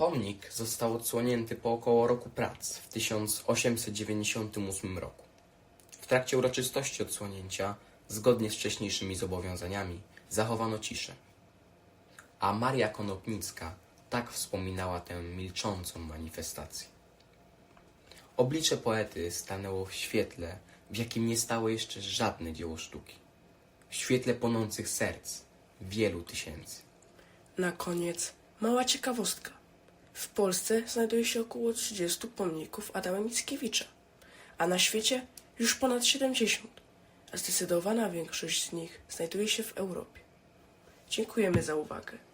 Pomnik został odsłonięty po około roku prac w 1898 roku. W trakcie uroczystości odsłonięcia, zgodnie z wcześniejszymi zobowiązaniami, zachowano ciszę. A Maria Konopnicka tak wspominała tę milczącą manifestację. Oblicze poety stanęło w świetle, w jakim nie stało jeszcze żadne dzieło sztuki. W świetle płonących serc wielu tysięcy. Na koniec mała ciekawostka. W Polsce znajduje się około 30 pomników Adama Mickiewicza, a na świecie już ponad 70, a zdecydowana większość z nich znajduje się w Europie. Dziękujemy za uwagę.